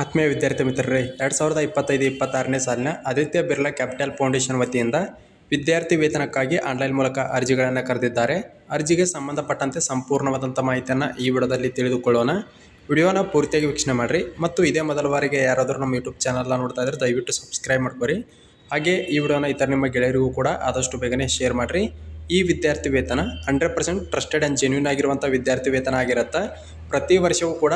ಆತ್ಮೀಯ ವಿದ್ಯಾರ್ಥಿ ಮಿತ್ರರೇ, ಎರಡು ಸಾವಿರದ ಇಪ್ಪತ್ತೈದು ಇಪ್ಪತ್ತಾರನೇ ಸಾಲಿನ ಆದಿತ್ಯ ಬಿರ್ಲಾ ಕ್ಯಾಪಿಟಲ್ ಫೌಂಡೇಶನ್ ವತಿಯಿಂದ ವಿದ್ಯಾರ್ಥಿ ವೇತನಕ್ಕಾಗಿ ಆನ್ಲೈನ್ ಮೂಲಕ ಅರ್ಜಿಗಳನ್ನು ಕರೆದಿದ್ದಾರೆ. ಅರ್ಜಿಗೆ ಸಂಬಂಧಪಟ್ಟಂತೆ ಸಂಪೂರ್ಣವಾದಂಥ ಮಾಹಿತಿಯನ್ನು ಈ ವಿಡಿಯೋದಲ್ಲಿ ತಿಳಿದುಕೊಳ್ಳೋಣ. ವಿಡಿಯೋನ ಪೂರ್ತಿಯಾಗಿ ವೀಕ್ಷಣೆ ಮಾಡಿರಿ. ಮತ್ತು ಇದೇ ಮೊದಲ ಬಾರಿಗೆ ಯಾರಾದರೂ ನಮ್ಮ ಯೂಟ್ಯೂಬ್ ಚಾನಲ್ನ ನೋಡ್ತಾ ಇದ್ದರೆ ದಯವಿಟ್ಟು ಸಬ್ಸ್ಕ್ರೈಬ್ ಮಾಡ್ಕೊರಿ. ಹಾಗೆ ಈ ವಿಡಿಯೋನ ಇತರ ನಿಮ್ಮ ಗೆಳೆಯರಿಗೂ ಕೂಡ ಆದಷ್ಟು ಬೇಗನೆ ಶೇರ್ ಮಾಡಿರಿ. ಈ ವಿದ್ಯಾರ್ಥಿ ವೇತನ hundred percent trusted and genuine ಆಗಿರುವಂಥ ವಿದ್ಯಾರ್ಥಿ ವೇತನ ಆಗಿರುತ್ತೆ. ಪ್ರತಿ ವರ್ಷವೂ ಕೂಡ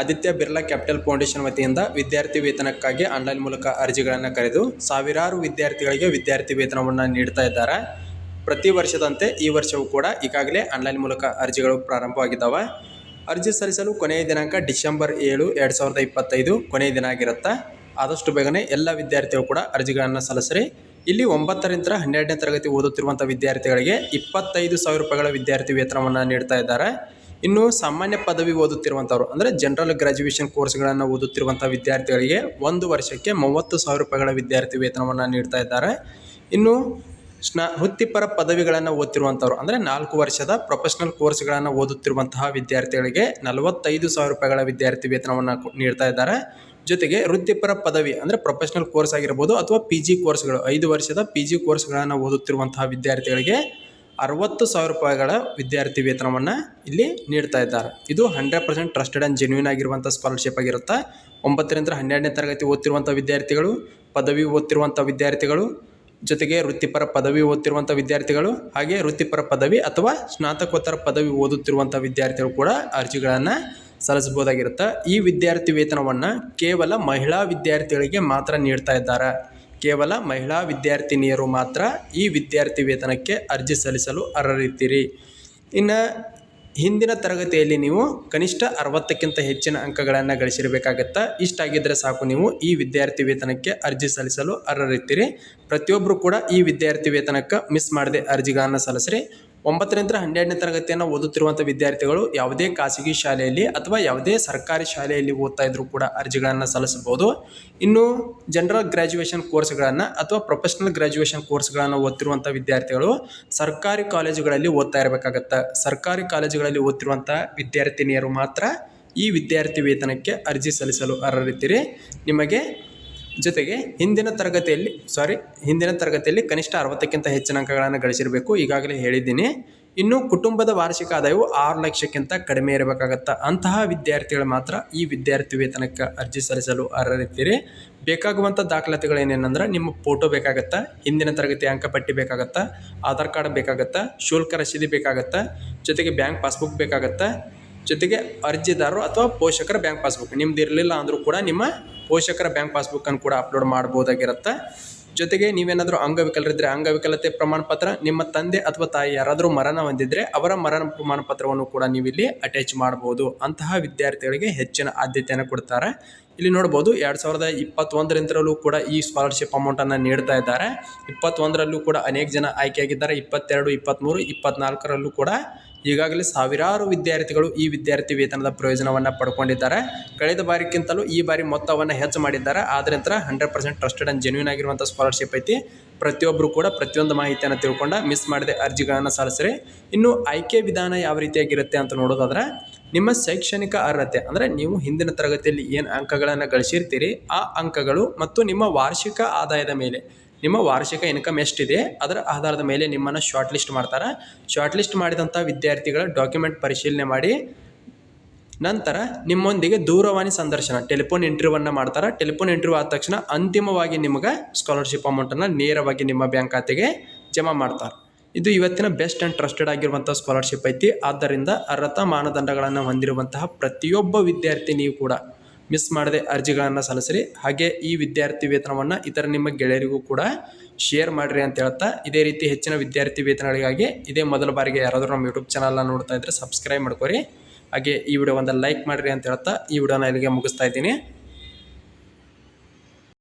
ಆದಿತ್ಯ ಬಿರ್ಲಾ ಕ್ಯಾಪಿಟಲ್ ಫೌಂಡೇಶನ್ ವತಿಯಿಂದ ವಿದ್ಯಾರ್ಥಿ ವೇತನಕ್ಕಾಗಿ ಆನ್ಲೈನ್ ಮೂಲಕ ಅರ್ಜಿಗಳನ್ನು ಕರೆದು ಸಾವಿರಾರು ವಿದ್ಯಾರ್ಥಿಗಳಿಗೆ ವಿದ್ಯಾರ್ಥಿ ವೇತನವನ್ನು ನೀಡ್ತಾ ಇದ್ದಾರೆ. ಪ್ರತಿ ವರ್ಷದಂತೆ ಈ ವರ್ಷವೂ ಕೂಡ ಈಗಾಗಲೇ ಆನ್ಲೈನ್ ಮೂಲಕ ಅರ್ಜಿಗಳು ಪ್ರಾರಂಭವಾಗಿದ್ದಾವೆ. ಅರ್ಜಿ ಸಲ್ಲಿಸಲು ಕೊನೆಯ ದಿನಾಂಕ ಡಿಸೆಂಬರ್ ಏಳು, ಎರಡು ಸಾವಿರದ ಇಪ್ಪತ್ತೈದು ಕೊನೆಯ ದಿನ ಆಗಿರುತ್ತೆ. ಆದಷ್ಟು ಬೇಗನೆ ಎಲ್ಲ ವಿದ್ಯಾರ್ಥಿಗಳು ಕೂಡ ಅರ್ಜಿಗಳನ್ನು ಸಲ್ಲಿಸ್ರಿ. ಇಲ್ಲಿ ಒಂಬತ್ತರಿಂದ ಹನ್ನೆರಡನೇ ತರಗತಿ ಓದುತ್ತಿರುವಂಥ ವಿದ್ಯಾರ್ಥಿಗಳಿಗೆ ಇಪ್ಪತ್ತೈದು ಸಾವಿರ ರೂಪಾಯಿಗಳ ವಿದ್ಯಾರ್ಥಿ ವೇತನವನ್ನು ನೀಡ್ತಾ ಇದ್ದಾರೆ. ಇನ್ನು ಸಾಮಾನ್ಯ ಪದವಿ ಓದುತ್ತಿರುವಂಥವ್ರು, ಅಂದರೆ ಜನರಲ್ ಗ್ರಾಜ್ಯುಯೇಷನ್ ಕೋರ್ಸ್ಗಳನ್ನು ಓದುತ್ತಿರುವಂಥ ವಿದ್ಯಾರ್ಥಿಗಳಿಗೆ ಒಂದು ವರ್ಷಕ್ಕೆ ಮೂವತ್ತು ಸಾವಿರ ರೂಪಾಯಿಗಳ ವಿದ್ಯಾರ್ಥಿ ವೇತನವನ್ನು ನೀಡ್ತಾ ಇದ್ದಾರೆ. ಇನ್ನು ಸ್ನಾ, ವೃತ್ತಿಪರ ಪದವಿಗಳನ್ನು ಓದ್ತಿರುವಂಥವ್ರು, ಅಂದರೆ ನಾಲ್ಕು ವರ್ಷದ ಪ್ರೊಫೆಷನಲ್ ಕೋರ್ಸ್ಗಳನ್ನು ಓದುತ್ತಿರುವಂತಹ ವಿದ್ಯಾರ್ಥಿಗಳಿಗೆ ನಲವತ್ತೈದು ಸಾವಿರ ರೂಪಾಯಿಗಳ ವಿದ್ಯಾರ್ಥಿ ವೇತನವನ್ನು ನೀಡ್ತಾ ಇದ್ದಾರೆ. ಜೊತೆಗೆ ವೃತ್ತಿಪರ ಪದವಿ, ಅಂದರೆ ಪ್ರೊಫೆಷನಲ್ ಕೋರ್ಸ್ ಆಗಿರ್ಬೋದು ಅಥವಾ ಪಿ ಜಿ ಕೋರ್ಸ್ಗಳು ಐದು ವರ್ಷದ ಪಿ ಜಿ ಕೋರ್ಸ್ಗಳನ್ನು ಓದುತ್ತಿರುವಂತಹ ವಿದ್ಯಾರ್ಥಿಗಳಿಗೆ ಅರವತ್ತು ಸಾವಿರ ರೂಪಾಯಿಗಳ ವಿದ್ಯಾರ್ಥಿ ವೇತನವನ್ನು ಇಲ್ಲಿ ನೀಡ್ತಾ ಇದ್ದಾರೆ. ಇದು hundred percent trusted and genuine ಆಗಿರುವಂಥ ಸ್ಕಾಲರ್ಶಿಪ್ ಆಗಿರುತ್ತೆ. ಒಂಬತ್ತರಿಂದ ಹನ್ನೆರಡನೇ ತರಗತಿ ಓದ್ತಿರುವಂಥ ವಿದ್ಯಾರ್ಥಿಗಳು, ಪದವಿ ಓದ್ತಿರುವಂಥ ವಿದ್ಯಾರ್ಥಿಗಳು, ಜೊತೆಗೆ ವೃತ್ತಿಪರ ಪದವಿ ಓದ್ತಿರುವಂಥ ವಿದ್ಯಾರ್ಥಿಗಳು, ಹಾಗೆ ವೃತ್ತಿಪರ ಪದವಿ ಅಥವಾ ಸ್ನಾತಕೋತ್ತರ ಪದವಿ ಓದುತ್ತಿರುವಂಥ ವಿದ್ಯಾರ್ಥಿಗಳು ಕೂಡ ಅರ್ಜಿಗಳನ್ನು ಸಲ್ಲಿಸ್ಬೋದಾಗಿರುತ್ತೆ ಈ ವಿದ್ಯಾರ್ಥಿ ವೇತನವನ್ನು ಕೇವಲ ಮಹಿಳಾ ವಿದ್ಯಾರ್ಥಿಗಳಿಗೆ ಮಾತ್ರ ನೀಡ್ತಾ ಇದ್ದಾರೆ. ಕೇವಲ ಮಹಿಳಾ ವಿದ್ಯಾರ್ಥಿನಿಯರು ಮಾತ್ರ ಈ ವಿದ್ಯಾರ್ಥಿ ವೇತನಕ್ಕೆ ಅರ್ಜಿ ಸಲ್ಲಿಸಲು ಅರ್ಹರಿದ್ದೀರಿ. ಇನ್ನು ಹಿಂದಿನ ತರಗತಿಯಲ್ಲಿ ನೀವು ಕನಿಷ್ಠ ಅರವತ್ತಕ್ಕಿಂತ ಹೆಚ್ಚಿನ ಅಂಕಗಳನ್ನು ಗಳಿಸಿರಬೇಕಾಗತ್ತಾ ಇಷ್ಟಾಗಿದ್ದರೆ ಸಾಕು ನೀವು ಈ ವಿದ್ಯಾರ್ಥಿ ವೇತನಕ್ಕೆ ಅರ್ಜಿ ಸಲ್ಲಿಸಲು ಅರ್ಹರಿದ್ದೀರಿ. ಪ್ರತಿಯೊಬ್ಬರು ಕೂಡ ಈ ವಿದ್ಯಾರ್ಥಿ ವೇತನಕ್ಕೆ ಮಿಸ್ ಮಾಡದೆ ಅರ್ಜಿಗಳನ್ನು ಸಲ್ಲಿಸ್ರಿ. ಒಂಬತ್ತರಿಂದ ಹನ್ನೆರಡನೇ ತರಗತಿಯನ್ನು ಓದುತ್ತಿರುವಂಥ ವಿದ್ಯಾರ್ಥಿಗಳು ಯಾವುದೇ ಖಾಸಗಿ ಶಾಲೆಯಲ್ಲಿ ಅಥವಾ ಯಾವುದೇ ಸರ್ಕಾರಿ ಶಾಲೆಯಲ್ಲಿ ಓದ್ತಾ ಇದ್ರೂ ಕೂಡ ಅರ್ಜಿಗಳನ್ನು ಸಲ್ಲಿಸಬಹುದು. ಇನ್ನು ಜನರಲ್ ಗ್ರ್ಯಾಜುಯೇಷನ್ ಕೋರ್ಸ್ಗಳನ್ನು ಅಥವಾ ಪ್ರೊಫೆಷನಲ್ ಗ್ರ್ಯಾಜುಯೇಷನ್ ಕೋರ್ಸ್ಗಳನ್ನು ಓದ್ತಿರುವಂಥ ವಿದ್ಯಾರ್ಥಿಗಳು ಸರ್ಕಾರಿ ಕಾಲೇಜುಗಳಲ್ಲಿ ಓದ್ತಾ ಇರಬೇಕಾಗತ್ತೆ. ಸರ್ಕಾರಿ ಕಾಲೇಜುಗಳಲ್ಲಿ ಓದ್ತಿರುವಂಥ ವಿದ್ಯಾರ್ಥಿನಿಯರು ಮಾತ್ರ ಈ ವಿದ್ಯಾರ್ಥಿ ವೇತನಕ್ಕೆ ಅರ್ಜಿ ಸಲ್ಲಿಸಲು ಅರ್ಹರಿದ್ದೀರಿ. ನಿಮಗೆ ಜೊತೆಗೆ ಹಿಂದಿನ ತರಗತಿಯಲ್ಲಿ ಸಾರಿ ಹಿಂದಿನ ತರಗತಿಯಲ್ಲಿ ಕನಿಷ್ಠ ಅರವತ್ತಕ್ಕಿಂತ ಹೆಚ್ಚಿನ ಅಂಕಗಳನ್ನು ಗಳಿಸಿರಬೇಕು. ಈಗಾಗಲೇ ಹೇಳಿದ್ದೀನಿ. ಇನ್ನು ಕುಟುಂಬದ ವಾರ್ಷಿಕ ಆದಾಯವು ಆರು ಲಕ್ಷಕ್ಕಿಂತ ಕಡಿಮೆ ಇರಬೇಕಾಗತ್ತೆ. ಅಂತಹ ವಿದ್ಯಾರ್ಥಿಗಳು ಮಾತ್ರ ಈ ವಿದ್ಯಾರ್ಥಿ ವೇತನಕ್ಕೆ ಅರ್ಜಿ ಸಲ್ಲಿಸಲು ಅರ್ಹರಿದ್ದೀರಿ. ಬೇಕಾಗುವಂಥ ದಾಖಲಾತಿಗಳೇನೇನಂದ್ರೆ ನಿಮ್ಮ ಫೋಟೋ ಬೇಕಾಗತ್ತಾ, ಹಿಂದಿನ ತರಗತಿ ಅಂಕಪಟ್ಟಿ ಬೇಕಾಗತ್ತಾ, ಆಧಾರ್ ಕಾರ್ಡ್ ಬೇಕಾಗತ್ತಾ, ಶುಲ್ಕ ರಸೀದಿ ಬೇಕಾಗತ್ತಾ, ಜೊತೆಗೆ ಬ್ಯಾಂಕ್ ಪಾಸ್ಬುಕ್ ಬೇಕಾಗತ್ತಾ ಜೊತೆಗೆ ಅರ್ಜಿದಾರರು ಅಥವಾ ಪೋಷಕರ ಬ್ಯಾಂಕ್ ಪಾಸ್ಬುಕ್ ನಿಮ್ದು ಇರಲಿಲ್ಲ ಅಂದರೂ ಕೂಡ ನಿಮ್ಮ ಪೋಷಕರ ಬ್ಯಾಂಕ್ ಪಾಸ್ಬುಕ್ಕನ್ನು ಕೂಡ ಅಪ್ಲೋಡ್ ಮಾಡ್ಬೋದಾಗಿರುತ್ತೆ. ಜೊತೆಗೆ ನೀವೇನಾದರೂ ಅಂಗವಿಕಲರಿದ್ದರೆ ಅಂಗವಿಕಲತೆ ಪ್ರಮಾಣ ಪತ್ರ ನಿಮ್ಮ ತಂದೆ ಅಥವಾ ತಾಯಿ ಯಾರಾದರೂ ಮರಣ ಹೊಂದಿದ್ರೆ ಅವರ ಮರಣ ಪ್ರಮಾಣ ಪತ್ರವನ್ನು ಕೂಡ ನೀವು ಇಲ್ಲಿ ಅಟ್ಯಾಚ್ ಮಾಡ್ಬೋದು. ಅಂತಹ ವಿದ್ಯಾರ್ಥಿಗಳಿಗೆ ಹೆಚ್ಚಿನ ಆದ್ಯತೆಯನ್ನು ಕೊಡ್ತಾರೆ. ಇಲ್ಲಿ ನೋಡ್ಬೋದು ಎರಡು ಸಾವಿರದ ಇಪ್ಪತ್ತೊಂದರಿಂದಲೂ ಕೂಡ ಈ ಸ್ಕಾಲರ್ಶಿಪ್ ಅಮೌಂಟನ್ನು ನೀಡ್ತಾ ಇದ್ದಾರೆ. ಇಪ್ಪತ್ತೊಂದರಲ್ಲೂ ಕೂಡ ಅನೇಕ ಜನ ಆಯ್ಕೆಯಾಗಿದ್ದಾರೆ. ಇಪ್ಪತ್ತೆರಡು ಇಪ್ಪತ್ತ್ಮೂರು ಇಪ್ಪತ್ನಾಲ್ಕರಲ್ಲೂ ಕೂಡ ಈಗಾಗಲೇ ಸಾವಿರಾರು ವಿದ್ಯಾರ್ಥಿಗಳು ಈ ವಿದ್ಯಾರ್ಥಿ ವೇತನದ ಪ್ರಯೋಜನವನ್ನು ಪಡ್ಕೊಂಡಿದ್ದಾರೆ. ಕಳೆದ ಬಾರಿಗಿಂತಲೂ ಈ ಬಾರಿ ಮೊತ್ತವನ್ನು ಹೆಚ್ಚು ಮಾಡಿದ್ದಾರೆ. ಆದ್ದರಿಂದ hundred percent trusted and genuine ಆಗಿರುವಂಥ ಸ್ಕಾಲರ್ಶಿಪ್ ಐತಿ. ಪ್ರತಿಯೊಬ್ಬರು ಕೂಡ ಪ್ರತಿಯೊಂದು ಮಾಹಿತಿಯನ್ನು ತಿಳ್ಕೊಂಡು ಮಿಸ್ ಮಾಡದೆ ಅರ್ಜಿಗಳನ್ನು ಸಲ್ಲಿಸ್ರಿ ಇನ್ನು ಆಯ್ಕೆ ವಿಧಾನ ಯಾವ ರೀತಿಯಾಗಿರುತ್ತೆ ಅಂತ ನೋಡೋದಾದ್ರೆ, ನಿಮ್ಮ ಶೈಕ್ಷಣಿಕ ಅರ್ಹತೆ ಅಂದರೆ ನೀವು ಹಿಂದಿನ ತರಗತಿಯಲ್ಲಿ ಏನು ಅಂಕಗಳನ್ನು ಗಳಿಸಿರ್ತೀರಿ, ಆ ಅಂಕಗಳು ಮತ್ತು ನಿಮ್ಮ ವಾರ್ಷಿಕ ಆದಾಯದ ಮೇಲೆ ನಿಮ್ಮ ವಾರ್ಷಿಕ ಇನ್ಕಮ್ ಎಷ್ಟಿದೆ, ಅದರ ಆಧಾರದ ಮೇಲೆ ನಿಮ್ಮನ್ನು ಶಾರ್ಟ್ ಲಿಸ್ಟ್ ಮಾಡ್ತಾರೆ. ಶಾರ್ಟ್ ಲಿಸ್ಟ್ ಮಾಡಿದಂಥ ವಿದ್ಯಾರ್ಥಿಗಳ ಡಾಕ್ಯುಮೆಂಟ್ ಪರಿಶೀಲನೆ ಮಾಡಿ. ನಂತರ ನಿಮ್ಮೊಂದಿಗೆ ದೂರವಾಣಿ ಸಂದರ್ಶನ ಟೆಲಿಫೋನ್ ಇಂಟರ್ವ್ಯೂವನ್ನು ಮಾಡ್ತಾರೆ. ಟೆಲಿಫೋನ್ ಇಂಟರ್ವ್ಯೂ ಆದ ತಕ್ಷಣ ಅಂತಿಮವಾಗಿ ನಿಮಗೆ ಸ್ಕಾಲರ್ಶಿಪ್ ಅಮೌಂಟನ್ನು ನೇರವಾಗಿ ನಿಮ್ಮ ಬ್ಯಾಂಕ್ ಖಾತೆಗೆ ಜಮಾ ಮಾಡ್ತಾರೆ. ಇದು ಇವತ್ತಿನ ಬೆಸ್ಟ್ ಆ್ಯಂಡ್ ಟ್ರಸ್ಟೆಡ್ ಆಗಿರುವಂಥ ಸ್ಕಾಲರ್ಶಿಪ್ ಐತಿ. ಆದ್ದರಿಂದ ಅರ್ಹತಾ ಮಾನದಂಡಗಳನ್ನು ಹೊಂದಿರುವಂತಹ ಪ್ರತಿಯೊಬ್ಬ ನೀವು ಕೂಡ ಮಿಸ್ ಮಾಡದೆ ಅರ್ಜಿಗಳನ್ನು ಸಲ್ಲಿಸ್ರಿ. ಹಾಗೆ ಈ ವಿದ್ಯಾರ್ಥಿ ವೇತನವನ್ನು ಇತರ ನಿಮ್ಮ ಗೆಳೆಯರಿಗೂ ಕೂಡ ಶೇರ್ ಮಾಡಿರಿ ಅಂತ ಹೇಳ್ತಾ, ಇದೇ ರೀತಿ ಹೆಚ್ಚಿನ ವಿದ್ಯಾರ್ಥಿ ವೇತನಗಳಿಗಾಗಿ ಇದೇ ಮೊದಲ ಬಾರಿಗೆ ಯಾರಾದರೂ ನಮ್ಮ ಯೂಟ್ಯೂಬ್ ಚಾನಲ್ನ ನೋಡ್ತಾ ಇದ್ದರೆ ಸಬ್ಸ್ಕ್ರೈಬ್ ಮಾಡ್ಕೊರಿ. ಹಾಗೆ ಈ ವಿಡಿಯೋ ಒಂದು ಲೈಕ್ ಮಾಡಿರಿ ಅಂತ ಹೇಳ್ತಾ, ಈ ವಿಡಿಯೋನ ಇಲ್ಲಿಗೆ ಮುಗಿಸ್ತಾ ಇದ್ದೀನಿ.